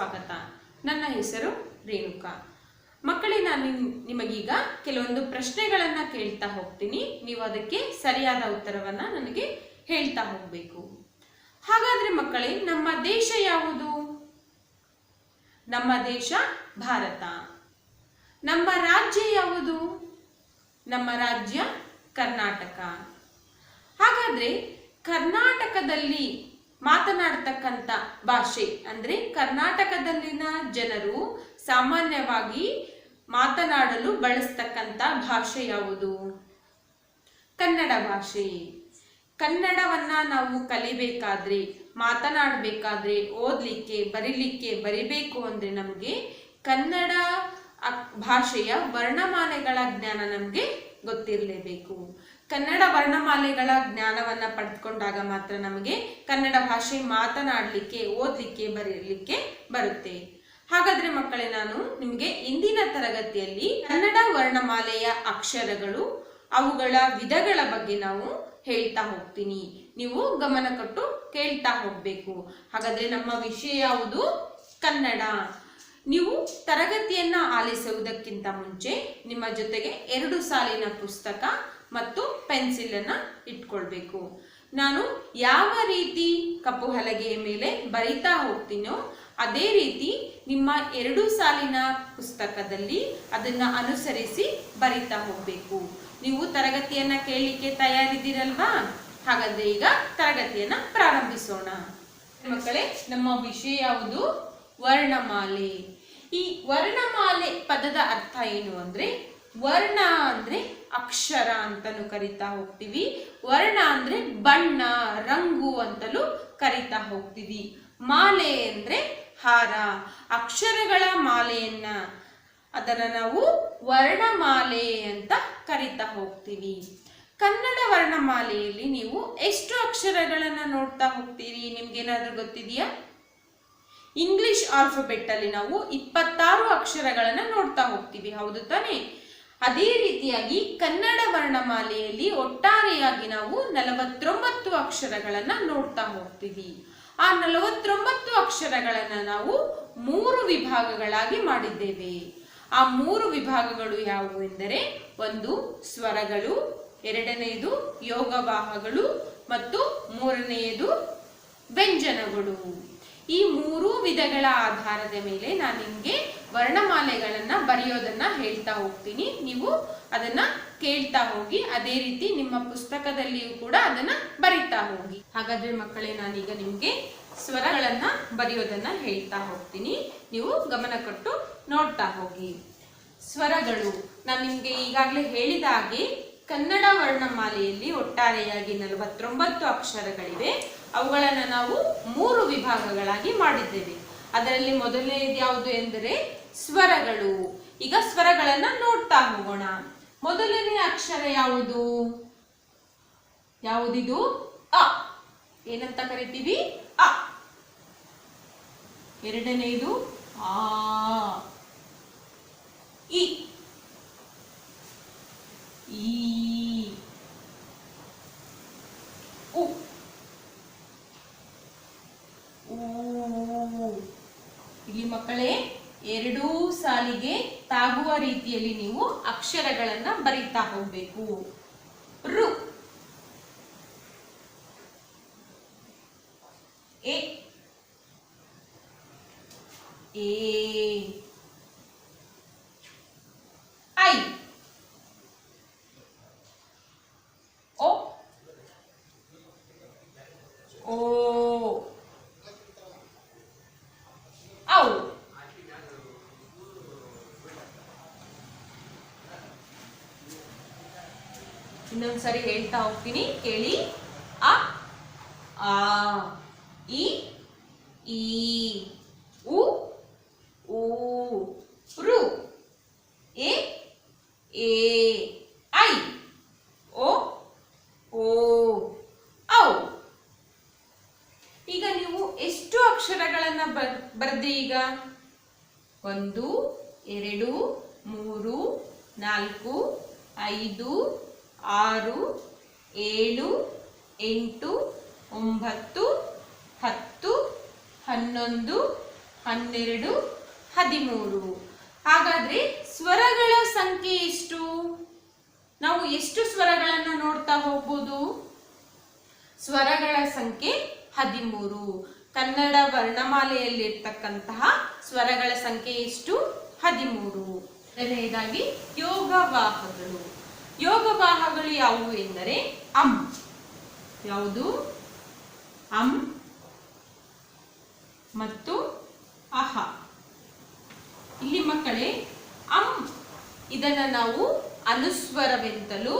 ಸ್ವಾಗತ. ನನ್ನ ಹೆಸರು ರೇಣುಕಾ. ಮಕ್ಕಳೇ, ನಾನು ನಿಮ್- ನಿಮಗೀಗ ಕೆಲವೊಂದು ಪ್ರಶ್ನೆಗಳನ್ನು ಕೇಳ್ತಾ ಹೋಗ್ತೀನಿ. ನೀವು ಅದಕ್ಕೆ ಸರಿಯಾದ ಉತ್ತರವನ್ನು ನನಗೆ ಹೇಳ್ತಾ ಹೋಗಬೇಕು. ಹಾಗಾದ್ರೆ ಮಕ್ಕಳೇ, ನಮ್ಮ ದೇಶ ಯಾವುದು? ನಮ್ಮ ದೇಶ ಭಾರತ. ನಮ್ಮ ರಾಜ್ಯ ಯಾವುದು? ನಮ್ಮ ರಾಜ್ಯ ಕರ್ನಾಟಕ. ಹಾಗಾದ್ರೆ ಕರ್ನಾಟಕದಲ್ಲಿ ಮಾತನಾಡ್ತಕ್ಕಂಥ ಭಾಷೆ ಅಂದರೆ ಕರ್ನಾಟಕದಲ್ಲಿನ ಜನರು ಸಾಮಾನ್ಯವಾಗಿ ಮಾತನಾಡಲು ಬಳಸ್ತಕ್ಕಂಥ ಭಾಷೆ ಯಾವುದು? ಕನ್ನಡ ಭಾಷೆ. ಕನ್ನಡವನ್ನು ನಾವು ಕಲಿಬೇಕಾದ್ರೆ, ಮಾತನಾಡಬೇಕಾದ್ರೆ, ಓದಲಿಕ್ಕೆ, ಬರೀಲಿಕ್ಕೆ ಬರಿಬೇಕು ಅಂದರೆ ನಮಗೆ ಕನ್ನಡ ಭಾಷೆಯ ವರ್ಣಮಾಲೆಗಳ ಜ್ಞಾನ ನಮಗೆ ಗೊತ್ತಿರಲೇಬೇಕು. ಕನ್ನಡ ವರ್ಣಮಾಲೆಗಳ ಜ್ಞಾನವನ್ನು ಪಡೆದುಕೊಂಡಾಗ ಮಾತ್ರ ನಮಗೆ ಕನ್ನಡ ಭಾಷೆ ಮಾತನಾಡಲಿಕ್ಕೆ, ಓದಲಿಕ್ಕೆ, ಬರೀಲಿಕ್ಕೆ ಬರುತ್ತೆ. ಹಾಗಾದರೆ ಮಕ್ಕಳೇ, ನಾನು ನಿಮಗೆ ಇಂದಿನ ತರಗತಿಯಲ್ಲಿ ಕನ್ನಡ ವರ್ಣಮಾಲೆಯ ಅಕ್ಷರಗಳು, ಅವುಗಳ ವಿಧಗಳ ಬಗ್ಗೆ ನಾವು ಹೇಳ್ತಾ ಹೋಗ್ತೀನಿ. ನೀವು ಗಮನ ಕೊಟ್ಟು ಕೇಳ್ತಾ ಹೋಗ್ಬೇಕು. ಹಾಗಾದರೆ ನಮ್ಮ ವಿಷಯ ಯಾವುದು? ಕನ್ನಡ. ನೀವು ತರಗತಿಯನ್ನ ಆಲಿಸುವುದಕ್ಕಿಂತ ಮುಂಚೆ ನಿಮ್ಮ ಜೊತೆಗೆ ಎರಡು ಸಾಲಿನ ಪುಸ್ತಕ ಮತ್ತು ಪೆನ್ಸಿಲ್ ಅನ್ನ ಇಟ್ಕೊಳ್ಬೇಕು. ನಾನು ಯಾವ ರೀತಿ ಕಪ್ಪು ಹಲಗೆಯ ಮೇಲೆ ಬರಿತಾ ಹೋಗ್ತೀನೋ ಅದೇ ರೀತಿ ನಿಮ್ಮ ಎರಡು ಸಾಲಿನ ಪುಸ್ತಕದಲ್ಲಿ ಅದನ್ನ ಅನುಸರಿಸಿ ಬರಿತಾ ಹೋಗಬೇಕು. ನೀವು ತರಗತಿಯನ್ನ ಕೇಳಲಿಕ್ಕೆ ತಯಾರಿದ್ದೀರಲ್ವಾ? ಹಾಗಾದ್ರೆ ಈಗ ತರಗತಿಯನ್ನ ಪ್ರಾರಂಭಿಸೋಣ. ಮಕ್ಕಳೇ, ನಮ್ಮ ವಿಷಯ ಯಾವುದು? ವರ್ಣಮಾಲೆ. ಈ ವರ್ಣಮಾಲೆ ಪದದ ಅರ್ಥ ಏನು ಅಂದರೆ, ವರ್ಣ ಅಂದ್ರೆ ಅಕ್ಷರ ಅಂತಲೂ ಕರಿತಾ ಹೋಗ್ತೀವಿ. ವರ್ಣ ಅಂದ್ರೆ ಬಣ್ಣ, ರಂಗು ಅಂತಲೂ ಕರಿತಾ ಹೋಗ್ತೀವಿ. ಮಾಲೆ ಅಂದ್ರೆ ಹಾರ. ಅಕ್ಷರಗಳ ಮಾಲೆಯನ್ನ ಅದನ್ನ ನಾವು ವರ್ಣಮಾಲೆ ಅಂತ ಕರಿತಾ ಹೋಗ್ತೀವಿ. ಕನ್ನಡ ವರ್ಣಮಾಲೆಯಲ್ಲಿ ನೀವು ಎಷ್ಟು ಅಕ್ಷರಗಳನ್ನ ನೋಡ್ತಾ ಹೋಗ್ತೀರಿ? ನಿಮ್ಗೇನಾದ್ರೂ ಗೊತ್ತಿದೆಯಾ? ಇಂಗ್ಲಿಷ್ ಆಲ್ಫಬೆಟ್ ಅಲ್ಲಿ ನಾವು ಇಪ್ಪತ್ತಾರು ಅಕ್ಷರಗಳನ್ನ ನೋಡ್ತಾ ಹೋಗ್ತೀವಿ. ಹೌದು ತಾನೇ? ಅದೇ ರೀತಿಯಾಗಿ ಕನ್ನಡ ವರ್ಣಮಾಲೆಯಲ್ಲಿ ಒಟ್ಟಾರೆಯಾಗಿ ನಾವು ನಲವತ್ತೊಂಬತ್ತು ಅಕ್ಷರಗಳನ್ನ ನೋಡ್ತಾ ಹೋಗ್ತೀವಿ. ಆ ನಲವತ್ತೊಂಬತ್ತು ಅಕ್ಷರಗಳನ್ನ ನಾವು ಮೂರು ವಿಭಾಗಗಳಾಗಿ ಮಾಡಿದ್ದೇವೆ. ಆ ಮೂರು ವಿಭಾಗಗಳು ಯಾವುವು ಎಂದರೆ ಒಂದು ಸ್ವರಗಳು ಎರಡನೆಯದು ಯೋಗವಾಹಗಳು ಮತ್ತು ಮೂರನೆಯದು ವ್ಯಂಜನಗಳು. ಈ ಮೂರೂ ವಿಧಗಳ ಆಧಾರದ ಮೇಲೆ ನಾನು ನಿಮಗೆ ವರ್ಣಮಾಲೆಗಳನ್ನು ಬರೆಯೋದನ್ನು ಹೇಳ್ತಾ ಹೋಗ್ತೀನಿ. ನೀವು ಅದನ್ನ ಕೇಳ್ತಾ ಹೋಗಿ, ಅದೇ ರೀತಿ ನಿಮ್ಮ ಪುಸ್ತಕದಲ್ಲಿಯೂ ಕೂಡ ಅದನ್ನ ಬರಿತಾ ಹೋಗಿ. ಹಾಗಾದ್ರೆ ಮಕ್ಕಳೇ, ನಾನೀಗ ನಿಮಗೆ ಸ್ವರಗಳನ್ನು ಬರೆಯೋದನ್ನು ಹೇಳ್ತಾ ಹೋಗ್ತೀನಿ. ನೀವು ಗಮನ ಕೊಟ್ಟು ನೋಡ್ತಾ ಹೋಗಿ. ಸ್ವರಗಳು, ನಾನು ನಿಮಗೆ ಈಗಾಗಲೇ ಹೇಳಿದ ಹಾಗೆ ಕನ್ನಡ ವರ್ಣಮಾಲೆಯಲ್ಲಿ ಒಟ್ಟಾರೆಯಾಗಿ ನಲವತ್ತೊಂಬತ್ತು ಅಕ್ಷರಗಳಿವೆ. ಅವುಗಳನ್ನು ನಾವು ಮೂರು ವಿಭಾಗಗಳಾಗಿ ಮಾಡಿದ್ದೇವೆ. ಅದರಲ್ಲಿ ಮೊದಲನೇದು ಯಾವುದು ಎಂದರೆ ಸ್ವರಗಳು. ಈಗ ಸ್ವರಗಳನ್ನ ನೋಡ್ತಾ ಹೋಗೋಣ. ಮೊದಲನೇ ಅಕ್ಷರ ಯಾವುದು? ಯಾವುದಿದು? ಅ. ಏನಂತ ಕರಿತೀವಿ? ಅ. ಎರಡನೆಯದು ಆ. ಇ. ಈ ಉ U ಇಲ್ಲಿ ಮಕ್ಕಳೇ, ಎರಡೂ ಸಾಲಿಗೆ ತಾಗುವ ರೀತಿಯಲ್ಲಿ ನೀವು ಅಕ್ಷರಗಳನ್ನ ಬರೀತಾ ಹೋಗ್ಬೇಕು. ರು. ಎ ಎ ಐ ಓ ಓ. ಔ ಇನ್ನೊಂದ್ಸರಿ ಹೇಳ್ತಾ ಹೋಗ್ತೀನಿ ಕೇಳಿ. ಅ ಆ ಇ ಈ ಉ ಊ ರು ಎ ಎ ಐ ಓ ಓ ಔ ಈಗ ನೀವು ಎಷ್ಟು ಅಕ್ಷರಗಳನ್ನ ಬರ್, ಬರ್ದೆ ಈಗ? ಒಂದು, ಎರಡು, ಮೂರು, ನಾಲ್ಕು, ಐದು, ಆರು, ಏಳು, ಎಂಟು, ಒಂಬತ್ತು, ಹತ್ತು, ಹನ್ನೊಂದು, ಹನ್ನೆರಡು, ಹದಿಮೂರು. ಹಾಗಾದ್ರೆ ಸ್ವರಗಳ ಸಂಖ್ಯೆ ಎಷ್ಟು? ನಾವು ಎಷ್ಟು ಸ್ವರಗಳನ್ನು ನೋಡ್ತಾ ಹೋಗ್ಬೋದು? ಸ್ವರಗಳ ಸಂಖ್ಯೆ ಹದಿಮೂರು. ಕನ್ನಡ ವರ್ಣಮಾಲೆಯಲ್ಲಿರ್ತಕ್ಕಂತಹ ಸ್ವರಗಳ ಸಂಖ್ಯೆ ಎಷ್ಟು ಹದಿಮೂರು. ಎರಡನೇದಾಗಿ ಯೋಗವಾಹಗಳು ಯೋಗವಾಹಗಳು ಯಾವುವು ಎಂದರೆ ಅಂ. ಯಾವುದು? ಅಂ ಮತ್ತು ಅಹ. ಇಲ್ಲಿ ಮಕ್ಕಳೇ, ಅಂ ಇದನ್ನ ನಾವು ಅನುಸ್ವರವೆಂತಲೂ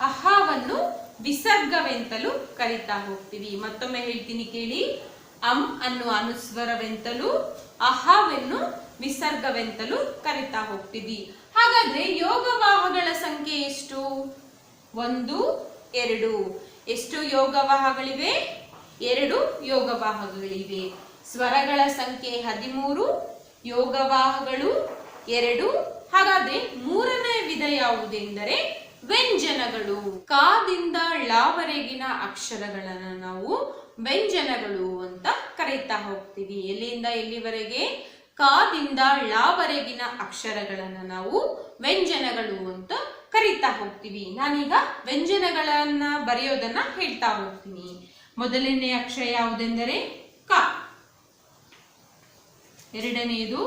ಅಹವನ್ನು ವಿಸರ್ಗವೆಂತಲೂ ಕರಿತಾ ಹೋಗ್ತೀವಿ. ಮತ್ತೊಮ್ಮೆ ಹೇಳ್ತೀನಿ ಕೇಳಿ. ಅಂ ಅನ್ನು ಅನುಸ್ವರವೆಂತಲೂ, ಅಹವೆನ್ನು ವಿಸರ್ಗವೆಂತಲೂ ಕರಿತಾ ಹೋಗ್ತೀವಿ ಹಾಗಾದ್ರೆ ಯೋಗವಾಹಗಳ ಸಂಖ್ಯೆ ಎಷ್ಟು? ಒಂದು, ಎರಡು. ಎಷ್ಟು ಯೋಗವಾಹಗಳಿವೆ ಎರಡು ಯೋಗವಾಹಗಳಿವೆ ಸ್ವರಗಳ ಸಂಖ್ಯೆ ಹದಿಮೂರು ಯೋಗವಾಹಗಳು ಎರಡು. ಹಾಗಾದ್ರೆ ಮೂರನೇ ವಿಧ ಯಾವುದೆಂದರೆ ವ್ಯಂಜನಗಳು. ಕಾದಿಂದ ಳವರೆಗಿನ ಅಕ್ಷರಗಳನ್ನು ನಾವು ವ್ಯಂಜನಗಳು ಅಂತ ಕರೀತಾ ಹೋಗ್ತೀವಿ. ಎಲ್ಲಿಂದ ಎಲ್ಲಿವರೆಗೆ? ಕಾದಿಂದ ಳವರೆಗಿನ ಅಕ್ಷರಗಳನ್ನು ನಾವು ವ್ಯಂಜನಗಳು ಅಂತ ಕರೀತಾ ಹೋಗ್ತೀವಿ. ನಾನೀಗ ವ್ಯಂಜನಗಳನ್ನ ಬರೆಯೋದನ್ನ ಹೇಳ್ತಾ ಹೋಗ್ತೀನಿ. ಮೊದಲನೇ ಅಕ್ಷರ ಯಾವುದೆಂದರೆ ಕ. ಎರಡನೆಯದು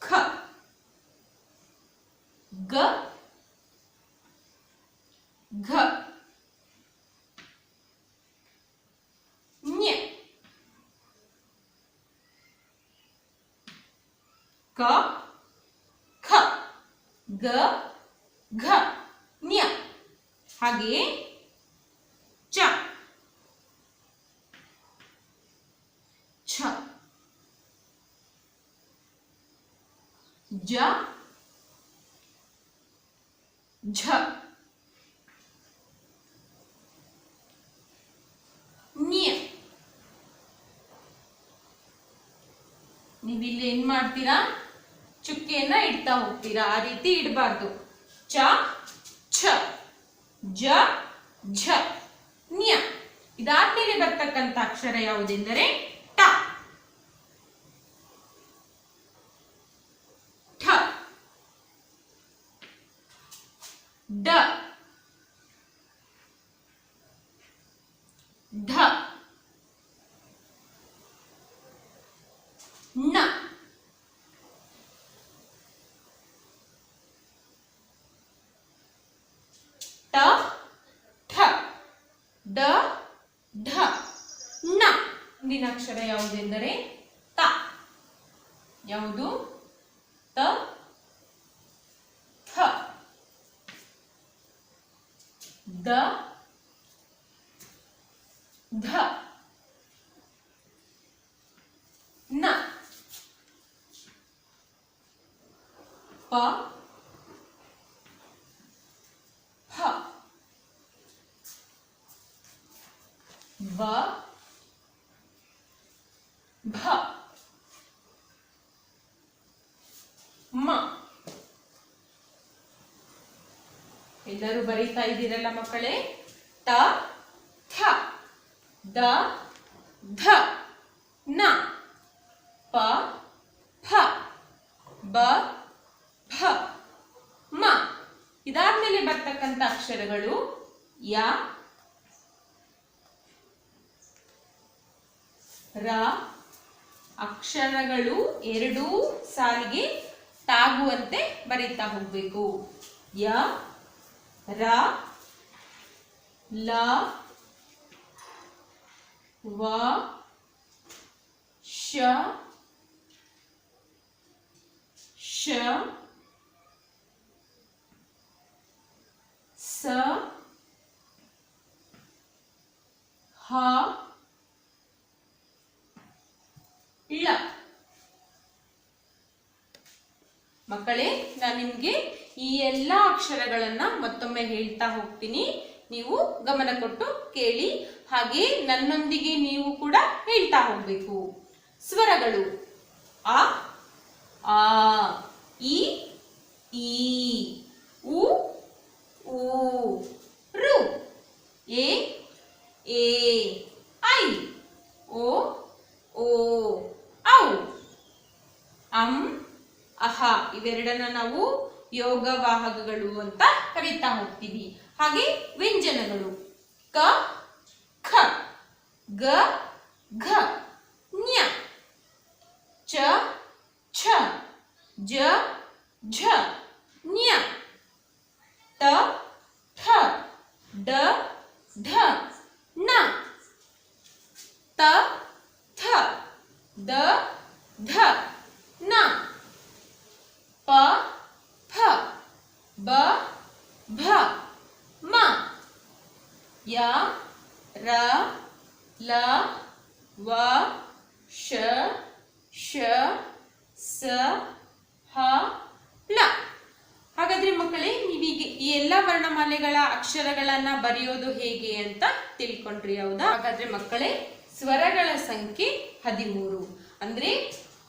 ಖ. ಗ ಘ ಞ ಕ ಖ ಗ ಘ ನ್ಯ. ಹಾಗೆ ಚ. ಛ. ಜ. ಝ. ನ್ಯ. ನೀವಿಲ್ಲಿ ಏನ್ ಮಾಡ್ತೀರಾ? ಚುಕ್ಕೆಯನ್ನ ಇಡ್ತಾ ಹೋಗ್ತೀರಾ? ಆ ರೀತಿ ಇಡಬಾರ್ದು. ಚ, ಛ, ಜ, ಝ, ನ್ಯ. ಇದಾದ್ಮೇಲೆ ಬರ್ತಕ್ಕಂತ ಅಕ್ಷರ ಯಾವುದೆಂದರೆ ಟ ಠ. ಡ ಢ ನ ಟ ಠ ಡ ಢ ನ ಮುಂದಿನ ಅಕ್ಷರ ಯಾವುದೆಂದರೆ ತ. ಯಾವುದು? ತ. ಥ ದ. ಧ. ನ. ಪ ಫ ಬ ಭ ಮ ಎಲ್ಲರೂ ಬರೀತಾ ಇದ್ದೀರಲ್ಲ ಮಕ್ಕಳೇ? ತ, ಥ, ದ, ಧ, ನ, ಪ ಫ ಬ, ಭ, ಮ. ಇದಾದ್ಮೇಲೆ ಬರ್ತಕ್ಕಂಥ ಅಕ್ಷರಗಳು ಯ, ರ. ಅಕ್ಷರಗಳು ಎರಡೂ ಸಾಲಿಗೆ ತಾಗುವಂತೆ ಬರೀತಾ ಹೋಗ್ಬೇಕು. ಯ ರ ಲ ವ ಶ ಶ ಸ ಹ ಳ ಮಕ್ಕಳೇ, ನಾನು ನಿಮಗೆ ಈ ಎಲ್ಲ ಅಕ್ಷರಗಳನ್ನು ಮತ್ತೊಮ್ಮೆ ಹೇಳ್ತಾ ಹೋಗ್ತೀನಿ. ನೀವು ಗಮನ ಕೊಟ್ಟು ಕೇಳಿ, ಹಾಗೆ ನನ್ನೊಂದಿಗೆ ನೀವು ಕೂಡ ಹೇಳ್ತಾ ಹೋಗಬೇಕು. ಸ್ವರಗಳು ಅ, ಆ, ಇ, ಈ, ಉ ಊ ಎ ಎ, ಐ, ಓ ಓ, ಔ ಅಹ, ಇವೆರಡನ್ನ ನಾವು ಯೋಗವಾಹಕಗಳು ಅಂತ ಕರೀತಾ ಹೋಗ್ತೀವಿ. ಹಾಗೆ ವ್ಯಂಜನಗಳು. ಕ, ಖ, ಗ, ಘ ಞ ಚ, ಛ, ಜ, ಝ ಞ ತ, ಠ, ಡ, ಢ ನ ತ, ಥ, ದ, ಧ, ನ. ಪ ಫ ಬ, ಭ, ಮ. ಯ, ರ, ಲ, ವ, ಶ ಶ, ಸ, ಹ ಲ ಹಾಗಾದ್ರೆ ಮಕ್ಕಳೇ, ನೀವೀಗ ಈ ಎಲ್ಲ ವರ್ಣಮಾಲೆಗಳ ಅಕ್ಷರಗಳನ್ನ ಬರೆಯೋದು ಹೇಗೆ ಅಂತ ತಿಳ್ಕೊಂಡ್ರಿ, ಹೌದಾ? ಹಾಗಾದ್ರೆ ಮಕ್ಕಳೇ, ಸ್ವರಗಳ ಸಂಖ್ಯೆ ಹದಿಮೂರು. ಅಂದ್ರೆ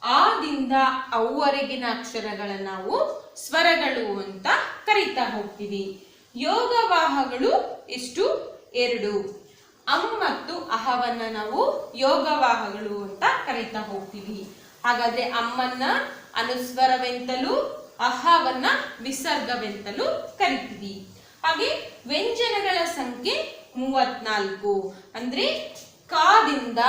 ಆದಿಂದ ಅವರೆಗಿನ ಅಕ್ಷರಗಳನ್ನ ನಾವು ಸ್ವರಗಳು ಅಂತ ಕರೀತಾ ಹೋಗ್ತೀವಿ. ಯೋಗವಾಹಗಳು ಎಷ್ಟು? ಎರಡು. ಅಂ ಮತ್ತು ಅಹವನ್ನ ನಾವು ಯೋಗವಾಹಗಳು ಅಂತ ಕರೀತಾ ಹೋಗ್ತೀವಿ. ಹಾಗಾದ್ರೆ ಅಮ್ಮನ್ನ ಅನುಸ್ವರವೆಂತಲೂ ಅಹವನ್ನ ವಿಸರ್ಗವೆಂತಲೂ ಕರಿತೀವಿ. ಹಾಗೆ ವ್ಯಂಜನಗಳ ಸಂಖ್ಯೆ ಮೂವತ್ನಾಲ್ಕು. ಅಂದ್ರೆ ಕಾದಿಂದ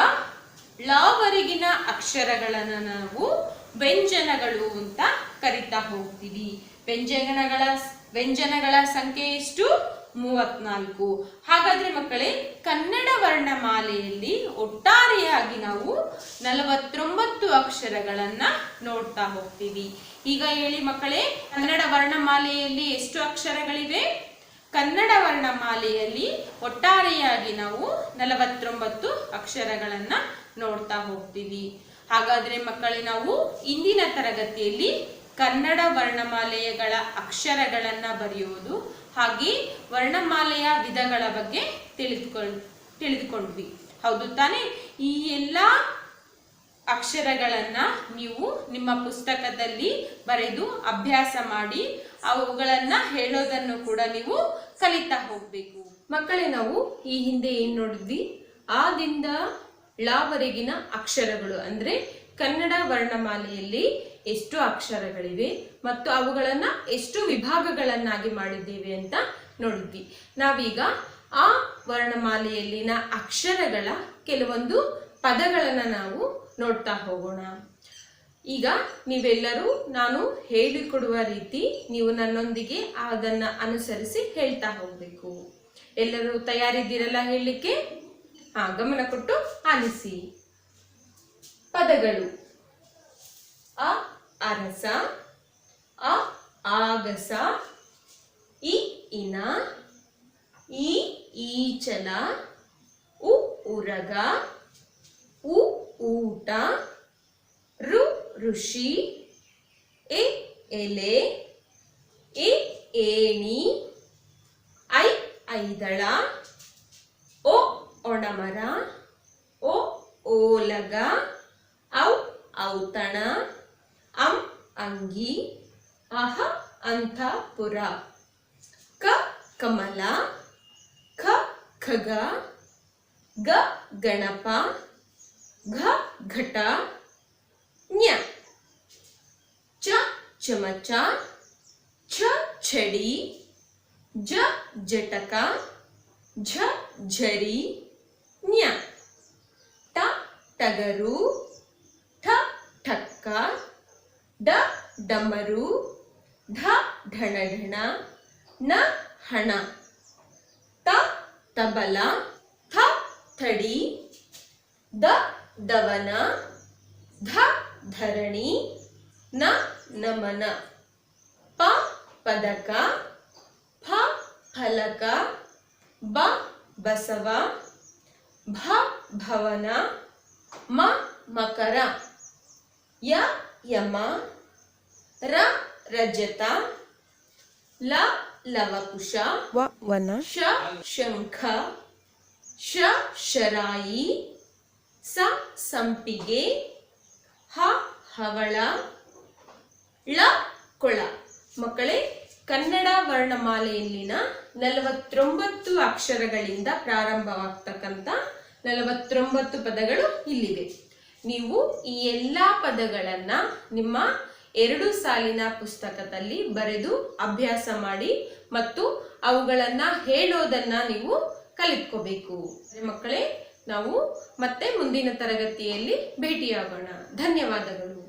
ಲಾವರೆಗಿನ ಅಕ್ಷರಗಳನ್ನು ನಾವು ವ್ಯಂಜನಗಳು ಅಂತ ಕರಿತಾ ಹೋಗ್ತೀವಿ. ವ್ಯಂಜನಗಳ ವ್ಯಂಜನಗಳ ಸಂಖ್ಯೆ ಎಷ್ಟು? ಮೂವತ್ನಾಲ್ಕು. ಹಾಗಾದ್ರೆ ಮಕ್ಕಳೇ, ಕನ್ನಡ ವರ್ಣಮಾಲೆಯಲ್ಲಿ ಒಟ್ಟಾರೆಯಾಗಿ ನಾವು ನಲವತ್ತೊಂಬತ್ತು ಅಕ್ಷರಗಳನ್ನ ನೋಡ್ತಾ ಹೋಗ್ತೀವಿ. ಈಗ ಹೇಳಿ ಮಕ್ಕಳೇ, ಕನ್ನಡ ವರ್ಣಮಾಲೆಯಲ್ಲಿ ಎಷ್ಟು ಅಕ್ಷರಗಳಿವೆ? ಕನ್ನಡ ವರ್ಣಮಾಲೆಯಲ್ಲಿ ಒಟ್ಟಾರೆಯಾಗಿ ನಾವು ನಲವತ್ತೊಂಬತ್ತು ಅಕ್ಷರಗಳನ್ನ ನೋಡ್ತಾ ಹೋಗ್ತೀವಿ. ಹಾಗಾದ್ರೆ ಮಕ್ಕಳೇ, ನಾವು ಇಂದಿನ ತರಗತಿಯಲ್ಲಿ ಕನ್ನಡ ವರ್ಣಮಾಲೆಯಗಳ ಅಕ್ಷರಗಳನ್ನ ಬರೆಯುವುದು ಹಾಗೆ ವರ್ಣಮಾಲೆಯ ವಿಧಗಳ ಬಗ್ಗೆ ತಿಳಿದುಕೊಂಡ್, ತಿಳಿದುಕೊಂಡ್ವಿ. ಹೌದು ತಾನೇ? ಈ ಎಲ್ಲ ಅಕ್ಷರಗಳನ್ನ ನೀವು ನಿಮ್ಮ ಪುಸ್ತಕದಲ್ಲಿ ಬರೆದು ಅಭ್ಯಾಸ ಮಾಡಿ ಅವುಗಳನ್ನ ಹೇಳೋದನ್ನು ಕೂಡ ನೀವು ಕಲಿತಾ ಹೋಗ್ಬೇಕು. ಮಕ್ಕಳೇ, ನಾವು ಈ ಹಿಂದೆ ಏನ್ ನೋಡಿದ್ವಿ? ಆದಿಂದ ಳವರೆಗಿನ ಅಕ್ಷರಗಳು ಅಂದ್ರೆ ಕನ್ನಡ ವರ್ಣಮಾಲೆಯಲ್ಲಿ ಎಷ್ಟು ಅಕ್ಷರಗಳಿವೆ ಮತ್ತು ಅವುಗಳನ್ನು ಎಷ್ಟು ವಿಭಾಗಗಳನ್ನಾಗಿ ಮಾಡಿದ್ದೇವೆ ಅಂತ ನೋಡಿದ್ವಿ. ನಾವೀಗ ಆ ವರ್ಣಮಾಲೆಯಲ್ಲಿನ ಅಕ್ಷರಗಳ ಕೆಲವೊಂದು ಪದಗಳನ್ನು ನಾವು ನೋಡ್ತಾ ಹೋಗೋಣ. ಈಗ ನೀವೆಲ್ಲರೂ ನಾನು ಹೇಳಿಕೊಡುವ ರೀತಿ ನೀವು ನನ್ನೊಂದಿಗೆ ಅದನ್ನ ಅನುಸರಿಸಿ ಹೇಳ್ತಾ ಹೋಗ್ಬೇಕು. ಎಲ್ಲರೂ ತಯಾರಿದ್ದೀರಲ್ಲ ಹೇಳಲಿಕ್ಕೆ? ಹಾಂ ಗಮನ ಕೊಟ್ಟು ಆಲಿಸಿ ಪದಗಳು. ಅ, ಅರಸ. ಅ, ಆಗಸ. ಇ, ಇನ. ಈ ಈಚಲ. ಉ, ಉರಗ. ಉ, ಊಟ. ರು ಋಷಿ. ಎ, ಎಲೆ. ಎ, ಏಣಿ. ಐ, ಐದಳ. ಒ, ಒಣಮರ. ಓಲಗ ಔ ಔತಣ ಅಂ ಅಂಗಿ ಅಹ ಅಂತಪುರ ಕ ಕಮಲ ಖ ಖಗ ಗ ಗಣಪ ಘ ಘಟ ಞ ಚ ಚಮಚ ಛ ಛಡಿ ಜ ಜಟಕ ಝ ಝರಿ ಞ ಟ ಟಗರು ಠ, ಠಕ್ಕ, ಡ, ಡಮರು ಢ ಢಣಢಣ ನ, ಹಣ. ತ, ತಬಲ, ಥ, ಥಡಿ, ದ, ದವನ, ಧ, ಧರಣಿ, ನ, ನಮನ. ಪ, ಪದಕ ಫ ಫಲಕ, ಬ, ಬಸವ, ಭ, ಭವನ ಮ ಮಕರ. ಯ ಯಮ. ರ ರಜತ. ಲ ಲವಕುಶ. ವ ವನ. ಶ ಶಂಖ. ಶ ಶರಾಯಿ. ಸ ಸಂಪಿಗೆ. ಹ ಹವಳ. ಳ ಕೊಳ. ಮಕ್ಕಳೇ ಕನ್ನಡ ವರ್ಣಮಾಲೆಯಲ್ಲಿನ ನಲವತ್ತೊಂಬತ್ತು ಅಕ್ಷರಗಳಿಂದ ಪ್ರಾರಂಭವಾಗ್ತಕ್ಕಂಥ ನಲವತ್ತೊಂಬತ್ತು ಪದಗಳು ಇಲ್ಲಿವೆ. ನೀವು ಈ ಎಲ್ಲ ಪದಗಳನ್ನು ನಿಮ್ಮ ಎರಡು ಸಾಲಿನ ಪುಸ್ತಕದಲ್ಲಿ ಬರೆದು ಅಭ್ಯಾಸ ಮಾಡಿ ಮತ್ತು ಅವುಗಳನ್ನು ಹೇಳೋದನ್ನ ನೀವು ಕಲಿತ್ಕೋಬೇಕು. ಮಕ್ಕಳೇ, ನಾವು ಮತ್ತೆ ಮುಂದಿನ ತರಗತಿಯಲ್ಲಿ ಭೇಟಿಯಾಗೋಣ. ಧನ್ಯವಾದಗಳು.